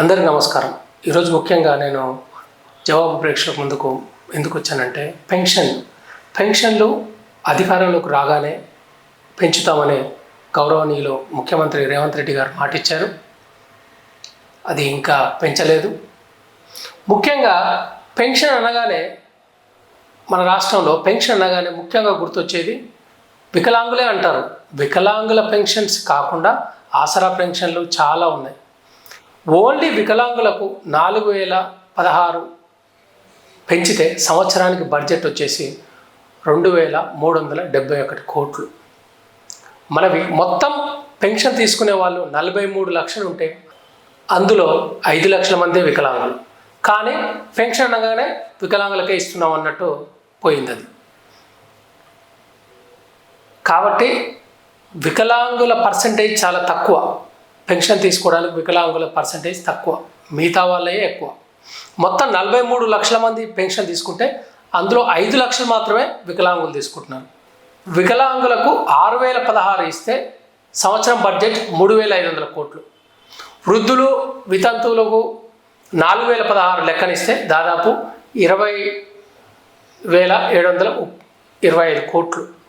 అందరికి నమస్కారం. ఈరోజు ముఖ్యంగా నేను జవాబు ప్రేక్షకుల ముందుకు ఎందుకు వచ్చానంటే పెన్షన్. పెన్షన్లు అధికారంలోకి రాగానే పెంచుతామనే గౌరవనీయులు ముఖ్యమంత్రి రేవంత్ రెడ్డి గారు మాటిచ్చారు. అది ఇంకా పెంచలేదు. ముఖ్యంగా పెన్షన్ అనగానే మన రాష్ట్రంలో పెన్షన్ అనగానే ముఖ్యంగా గుర్తొచ్చేది వికలాంగులే అంటారు. వికలాంగుల పెన్షన్స్ కాకుండా ఆసరా పెన్షన్లు చాలా ఉన్నాయి. ఓన్లీ వికలాంగులకు నాలుగు వేల పదహారు పెంచితే సంవత్సరానికి బడ్జెట్ వచ్చేసి రెండు వేల మూడు వందల డెబ్బై ఒకటి కోట్లు. మనవి మొత్తం పెన్షన్ తీసుకునే వాళ్ళు నలభై మూడు లక్షలు ఉంటే అందులో ఐదు లక్షల మంది వికలాంగులు. కానీ పెన్షన్ అనగానే వికలాంగులకే ఇస్తున్నాం అన్నట్టు పోయింది అది. కాబట్టి వికలాంగుల పర్సంటేజ్ చాలా తక్కువ. పెన్షన్ తీసుకోవడానికి వికలాంగుల పర్సంటేజ్ తక్కువ. మిగతా వాళ్ళే ఎక్కువ. మొత్తం నలభై మూడు లక్షల మంది పెన్షన్ తీసుకుంటే అందులో ఐదు లక్షలు మాత్రమే వికలాంగులు తీసుకుంటున్నారు. వికలాంగులకు ఆరు వేల పదహారు ఇస్తే సంవత్సరం బడ్జెట్ మూడు వేల ఐదు వందల కోట్లు. వృద్ధులు వితంతువులకు నాలుగు వేల పదహారు లెక్కనిస్తే దాదాపు ఇరవై వేల ఏడు వందల ఇరవై ఐదు కోట్లు.